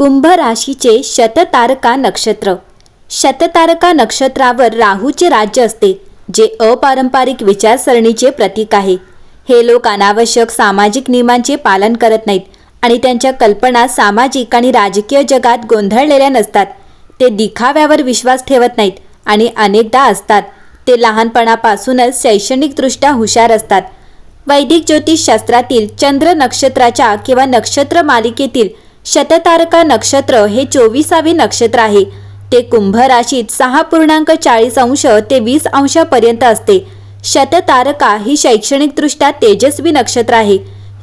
कुंभ राशीचे शततारका नक्षत्र. शततारका नक्षत्रावर राहूचे राज्य असते जे अपारंपरिक विचारसरणीचे प्रतीक आहे. हे लोक अनावश्यक सामाजिक नियमांचे पालन करत नाहीत आणि त्यांच्या कल्पना सामाजिक आणि राजकीय जगात गोंधळलेल्या नसतात. ते दिखाव्यावर विश्वास ठेवत नाहीत आणि अनेकदा असतात. ते लहानपणापासूनच शैक्षणिकदृष्ट्या हुशार असतात. वैदिक ज्योतिषशास्त्रातील चंद्र नक्षत्राच्या किंवा नक्षत्र मालिकेतील शततारका नक्षत्र हे चोवीसावे नक्षत्र आहे. ते कुंभ राशीत सहा पूर्णांक चाळीस अंश ते वीस अंशापर्यंत असते. शततारका ही शैक्षणिकदृष्ट्या तेजस्वी नक्षत्र आहे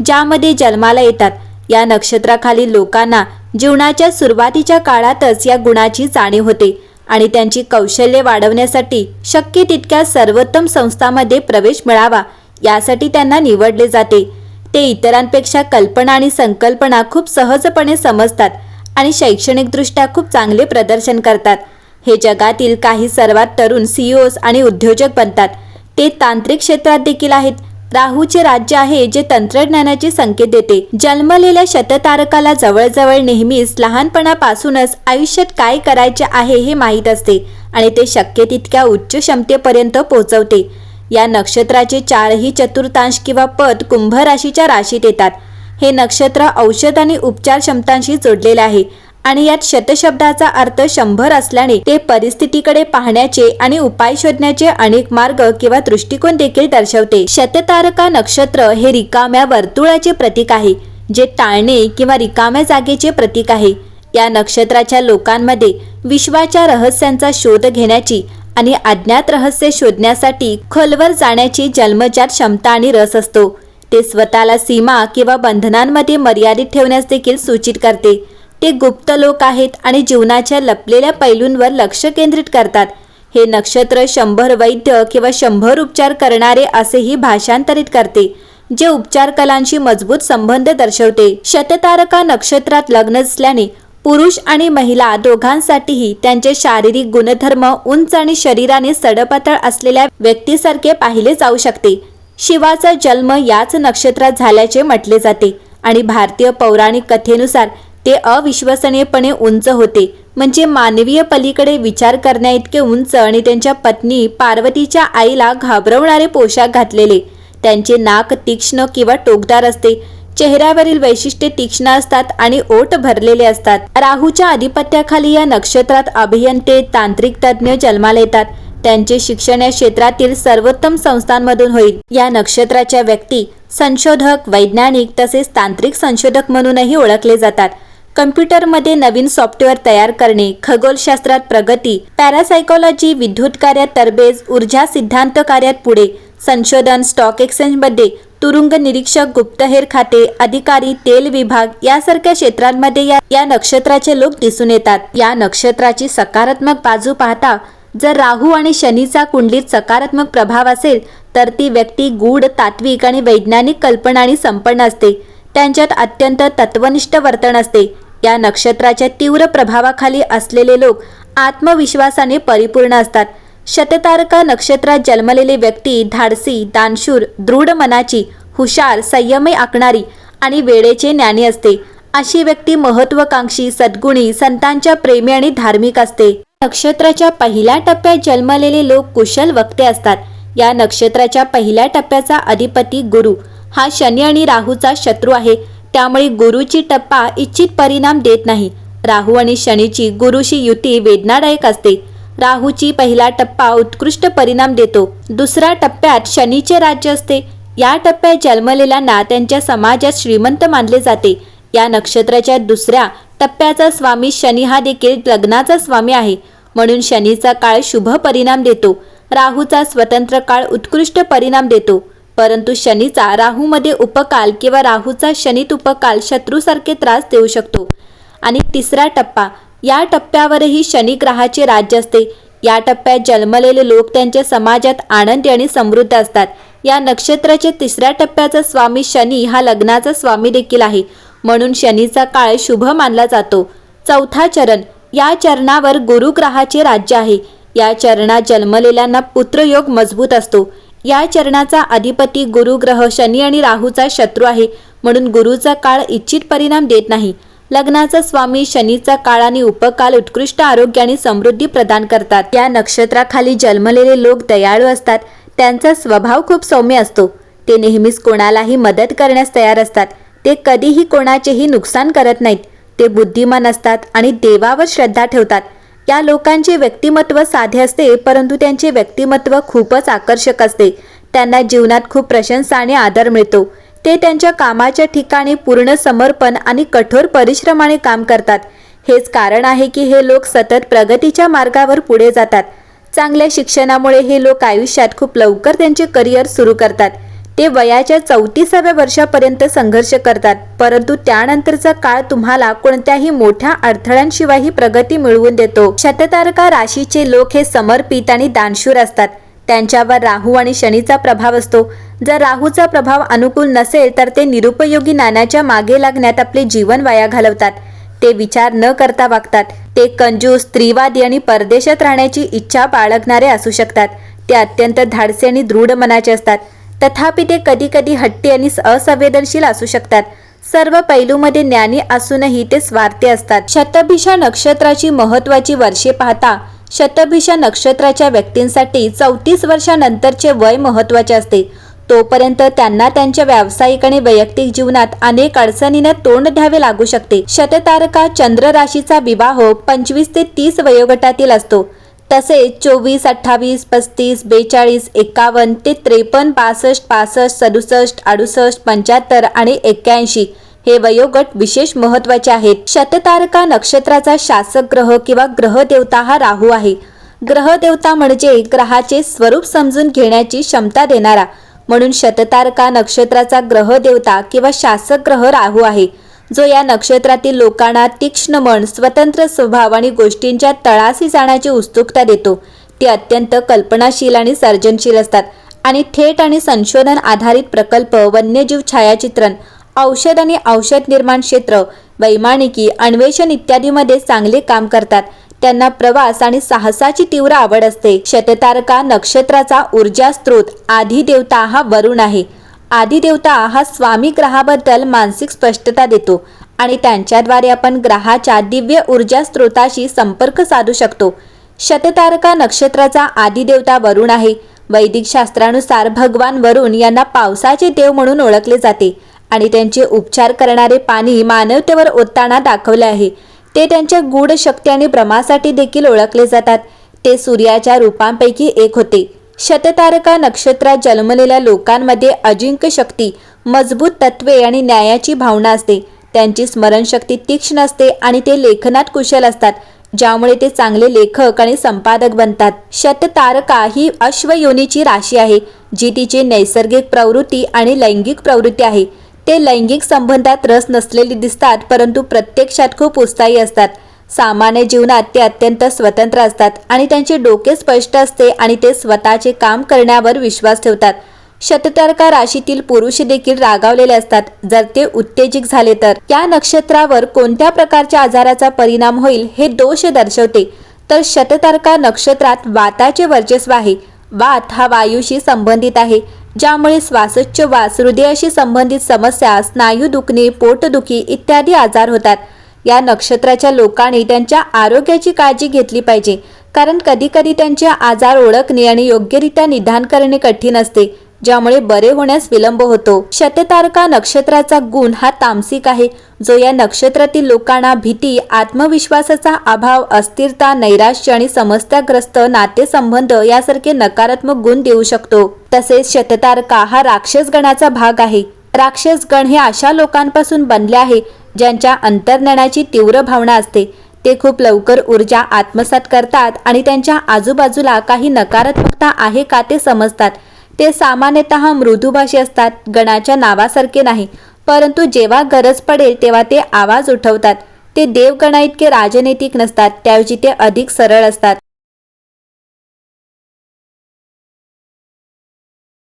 ज्यामध्ये जन्माला येतात. या नक्षत्राखालील लोकांना जीवनाच्या सुरुवातीच्या काळातच या गुणाची जाणीव होते आणि त्यांची कौशल्ये वाढवण्यासाठी शक्य तितक्या सर्वोत्तम संस्थांमध्ये प्रवेश मिळावा यासाठी त्यांना निवडले जाते. ते इतरांपेक्षा कल्पना आणि संकल्पना खूप सहजपणे समजतात आणि शैक्षणिकदृष्ट्या खूप चांगले प्रदर्शन करतात. हे जगातील काही सर्वात तरुण सीईओज आणि उद्योजक बनतात. ते तांत्रिक क्षेत्रात देखील आहेत. राहूचे राज्य आहे जे तंत्रज्ञानाचे संकेत देते. जन्मलेल्या शततारकाला जवळजवळ नेहमीच लहानपणापासूनच आयुष्यात काय करायचे आहे हे माहीत असते आणि ते शक्य तितक्या उच्च क्षमतेपर्यंत पोहोचवते. या नक्षत्राचे चारही चतुर्थांश किंवा पद कुंभ राशीच्या राशीत येतात. हे नक्षत्र औषध आणि उपचार क्षमतांशी जोडलेले आहे आणि यात शतशब्दाचा अर्थ शंभर असल्याने ते परिस्थितीकडे पाहण्याचे आणि उपाय शोधण्याचे अनेक मार्ग किंवा दृष्टिकोन देखील दर्शवते. शततारका नक्षत्र हे रिकाम्या वर्तुळाचे प्रतीक आहे जे टाळणे किंवा रिकाम्या जागेचे प्रतीक आहे. या नक्षत्राच्या लोकांमध्ये विश्वाच्या रहस्यांचा शोध घेण्याची आणि अज्ञात रहस्य शोधण्यासाठी खोलवर जाण्याची जन्मजात क्षमता आणि रस असतो. ते स्वतःला सीमा किंवा बंधनांमध्ये मर्यादित ठेवण्यास देखील सूचित करते. ते गुप्त लोक आहेत आणि जीवनाच्या लपलेल्या पैलूंवर लक्ष केंद्रित करतात. हे नक्षत्र शंभर वैद्य किंवा शंभर उपचार करणारे असेही भाषांतरित करते जे उपचार कलांशी मजबूत संबंध दर्शवते. शततारका नक्षत्रात लग्न असल्याने पुरुष आणि महिला दोघांसाठीही त्यांचे शारीरिक गुणधर्म उंच आणि शरीराने सडपातळ असलेल्या व्यक्तीसारखे पाहिले जाऊ शकते. शिवाचा जन्म याच नक्षत्रात झाल्याचे म्हटले जाते आणि भारतीय पौराणिक कथेनुसार ते अविश्वसनीयपणे उंच होते. म्हणजे मानवीय पलीकडे विचार करण्याइतके उंच आणि त्यांच्या पत्नी पार्वतीच्या आईला घाबरवणारे पोशाख घातलेले. त्यांचे नाक तीक्ष्ण किंवा टोकदार असते. चेहऱ्यावरील वैशिष्ट्ये तीक्ष्ण असतात आणि ओट भरलेले असतात. राहूच्या आधिपत्याखाली या नक्षत्रात अभियंते तांत्रिक तज्ज्ञ जन्माला येतात. त्यांचे शिक्षण या क्षेत्रातील सर्वोत्तम संस्थांमधून होईल. या नक्षत्राच्या व्यक्ती संशोधक वैज्ञानिक तसेच तांत्रिक संशोधक म्हणूनही ओळखले जातात. कम्प्युटरमध्ये नवीन सॉफ्टवेअर तयार करणे खगोलशास्त्रात प्रगती पॅरासायकोलॉजी विद्युत कार्यात तरबेज ऊर्जा सिद्धांत कार्यात पुढे संशोधन स्टॉक एक्सचेंजमध्ये तुरुंग निरीक्षक गुप्तहेर खाते अधिकारी तेल विभाग यासारख्या क्षेत्रांमध्ये या या नक्षत्राचे लोक दिसून येतात. या नक्षत्राची सकारात्मक बाजू पाहता जर राहू आणि शनीचा कुंडलीत सकारात्मक प्रभाव असेल तर ती व्यक्ती गूढ तात्विक आणि वैज्ञानिक कल्पनांनी संपन्न असते. त्यांच्यात अत्यंत तत्वनिष्ठ वर्तन असते. या नक्षत्राच्या तीव्र प्रभावाखाली असलेले लोक आत्मविश्वासाने परिपूर्ण असतात. शततारका नक्षत्रात जन्मलेली व्यक्ती धाडसी दानशूर दृढ मनाची हुशार संयमी आखणारी आणि वेळेचे ज्ञानी असते. अशी व्यक्ती महत्वाकांक्षी सद्गुणी संतांच्या प्रेमी आणि धार्मिक असते. नक्षत्राच्या पहिल्या टप्प्यात जन्मलेले लोक कुशल वक्ते असतात. या नक्षत्राच्या पहिल्या टप्प्याचा अधिपती गुरु. हा शनी आणि राहूचा शत्रू आहे. त्यामुळे गुरुची टप्पा इच्छित परिणाम देत नाही. राहू आणि शनीची गुरुशी युती वेदनादायक असते. राहूची पहिला टप्पा उत्कृष्ट परिणाम देतो. दुसऱ्या टप्प्यात शनीचे राज्य असते. या टप्प्यात जन्मलेल्यांना त्यांच्या समाजात श्रीमंत मानले जाते. या नक्षत्राच्या दुसऱ्या टप्प्याचा स्वामी शनी हा देखील लग्नाचा स्वामी आहे. म्हणून शनीचा काळ शुभ परिणाम देतो. राहूचा स्वतंत्र काळ उत्कृष्ट परिणाम देतो. परंतु शनीचा राहूमध्ये उपकाल किंवा राहूचा शनीत उपकाल शत्रूसारखे त्रास देऊ शकतो. आणि तिसरा टप्पा या टप्प्यावरही शनी ग्रहाचे राज्य असते. या टप्प्यात जन्मलेले लोक त्यांच्या समाजात आनंदी आणि समृद्ध असतात. या नक्षत्राच्या तिसऱ्या टप्प्याचा स्वामी शनी हा लग्नाचा स्वामी देखील आहे. म्हणून शनीचा काळ शुभ मानला जातो. चौथा चरण. या चरणावर गुरुग्रहाचे राज्य आहे. या चरणात जन्मलेल्यांना पुत्रयोग मजबूत असतो. या चरणाचा अधिपती गुरुग्रह शनी आणि राहूचा शत्रू आहे. म्हणून गुरुचा काळ इच्छित परिणाम देत नाही. लग्नाचा स्वामी शनीचा काळ आणि उपकाल उत्कृष्ट आरोग्य आणि समृद्धी प्रदान करतात. या नक्षत्राखाली जन्मलेले लोक दयाळू असतात. त्यांचा स्वभाव खूप सौम्य असतो. ते नेहमीच कोणालाही मदत करण्यास तयार असतात. ते कधीही कोणाचेही नुकसान करत नाहीत. ते बुद्धिमान असतात आणि देवावर श्रद्धा ठेवतात. या लोकांचे व्यक्तिमत्व साधे असते परंतु त्यांचे व्यक्तिमत्व खूपच आकर्षक असते. त्यांना जीवनात खूप प्रशंसा आणि आदर मिळतो. ते त्यांच्या कामाच्या ठिकाणी पूर्ण समर्पण आणि कठोर परिश्रमाने काम करतात. हेच कारण आहे की हे लोक सतत प्रगतीच्या मार्गावर पुढे जातात. चांगल्या शिक्षणामुळे हे लोक आयुष्यात खूप लवकर त्यांचे करिअर सुरू करतात. ते वयाच्या चौतीसाव्या वर्षापर्यंत संघर्ष करतात परंतु त्यानंतरचा काळ तुम्हाला कोणत्याही मोठ्या अडथळ्यांशिवायही प्रगती मिळवून देतो. शततारका राशीचे लोक हे समर्पित आणि दानशूर असतात. त्यांच्यावर राहू आणि शनीचा प्रभाव असतो. जर राहूचा प्रभाव अनुकूल नसेल तर ते निरुपयोगी नाण्याच्या मागे लागण्यात आपले जीवन वाया घालवतात. ते विचार न करता वागतात. ते कंजूस स्त्रीवादी आणि परदेशात राहण्याची इच्छा बाळगणारे असू शकतात. ते अत्यंत धाडसे आणि दृढ मनाचे असतात. तथापि ते कधी कधी हट्टी आणि असंवेदनशील असू शकतात. सर्व पैलूमध्ये ज्ञानी असूनही ते स्वार्थी असतात. शतभिषा नक्षत्राची महत्वाची वर्षे पाहता शतभिष नक्षत्राच्या व्यक्तींसाठी चौतीस वर्षानंतरचे वय महत्त्वाचे असते. तोपर्यंत त्यांना त्यांच्या व्यावसायिक आणि वैयक्तिक जीवनात अनेक अडचणींना तोंड द्यावे लागू शकते. शततारका चंद्र राशीचा विवाह पंचवीस ते तीस वयोगटातील असतो. तसेच चोवीस अठ्ठावीस पस्तीस बेचाळीस एकावन्न ते त्रेपन्न बासष्ट पासष्ट सदुसष्ट अडुसष्ट पंच्याहत्तर आणि एक्क्याऐंशी हे वयोगट विशेष महत्त्वाचे आहेत. शततारका नक्षत्राचा शासक ग्रह किंवा ग्रह देवता हा राहू आहे. ग्रह देवता म्हणजे ग्रहाचे स्वरूप समजून घेण्याची क्षमता देणारा म्हणून शततारका नक्षत्राचा ग्रह देवता किंवा शासक ग्रह राहू आहे. जो या नक्षत्रातील लोकांना तीक्ष्ण मन स्वतंत्र स्वभाव आणि गोष्टींच्या तळाशी जाण्याची उत्सुकता देतो. ते अत्यंत कल्पनाशील आणि सर्जनशील असतात आणि थेट आणि संशोधन आधारित प्रकल्प वन्यजीव छायाचित्रण औषध आणि औषध निर्माण क्षेत्र वैमानिकी अन्वेषण इत्यादीमध्ये चांगले काम करतात. त्यांना प्रवास आणि साहसाची तीव्र आवड असते. शततारका नक्षत्राचा ऊर्जा स्रोत आधी देवता हा वरुण आहे. आदी देवता हा स्वामी ग्रहाबद्दल मानसिक स्पष्टता देतो आणि त्यांच्याद्वारे आपण ग्रहाच्या दिव्य ऊर्जा स्रोताशी संपर्क साधू शकतो. शततारका नक्षत्राचा आदी देवता वरुण आहे. वैदिक शास्त्रानुसार भगवान वरुण यांना पावसाचे देव म्हणून ओळखले जाते. आणि त्यांचे उपचार करणारे पाणी मानवतेवर ओतताना दाखवले आहे. ते त्यांच्या गूढ शक्ती आणि भ्रमासाठी देखील ओळखले जातात. ते सूर्याच्या रूपांपैकी एक होते. शततारका नक्षत्रात जन्मलेल्या लोकांमध्ये अजिंक्य शक्ती मजबूत तत्वे आणि न्यायाची भावना असते. त्यांची स्मरणशक्ती तीक्ष्ण असते आणि ते लेखनात कुशल असतात ज्यामुळे ते चांगले लेखक आणि संपादक बनतात. शततारका ही अश्वयोनीची राशी आहे जी तिची नैसर्गिक प्रवृत्ती आणि लैंगिक प्रवृत्ती आहे. ते लैंगिक संबंधात रस नसलेली दिसतात परंतु प्रत्यक्षात खूप उत्साही असतात. सामान्य जीवनात ते अत्यंत स्वतंत्र असतात आणि त्यांचे डोके स्पष्ट असते आणि ते स्वतःचे काम करण्यावर विश्वास ठेवतात. शततारका राशीतील पुरुष देखील रागावलेले असतात. जर ते उत्तेजित झाले तर या नक्षत्रावर कोणत्या प्रकारच्या आजाराचा परिणाम होईल हे दोष दर्शवते. तर शततारका नक्षत्रात वाताचे वर्चस्व आहे. वात हा वायूशी संबंधित आहे. ज्यामुळे श्वासोच्छवास हृदयाशी संबंधित समस्या स्नायू दुखणे पोटदुखी इत्यादी आजार होतात. या नक्षत्राच्या लोकांनी त्यांच्या आरोग्याची काळजी घेतली पाहिजे. कारण कधीकधी त्यांचे आजार ओळखणे आणि योग्यरित्या निदान करणे कठीण असते. ज्यामुळे बरे होण्यास विलंब होतो. शततारका नक्षत्राचा गुण हा तामसिक आहे. जो या नक्षत्रातील लोकांना भीती आत्मविश्वासाचा अभाव अस्थिरता नैराश्य आणि समस्याग्रस्त नातेसंबंध यासारखे नकारात्मक गुण देऊ शकतो. तसेच शततारका हा राक्षस गणाचा भाग आहे. राक्षस गण हे अशा लोकांपासून बनले आहे ज्यांच्या अंतर्ज्ञानाची तीव्र भावना असते. ते खूप लवकर ऊर्जा आत्मसात करतात आणि त्यांच्या आजूबाजूला काही नकारात्मकता आहे का ते समजतात. ते सामान्यतः मृदुभाषी असतात गणाच्या नावासारखे नाही. परंतु जेव्हा गरज पडेल तेव्हा ते आवाज उठवतात. ते देवगणा इतके राजनैतिक नसतात त्याऐवजी ते अधिक सरळ असतात.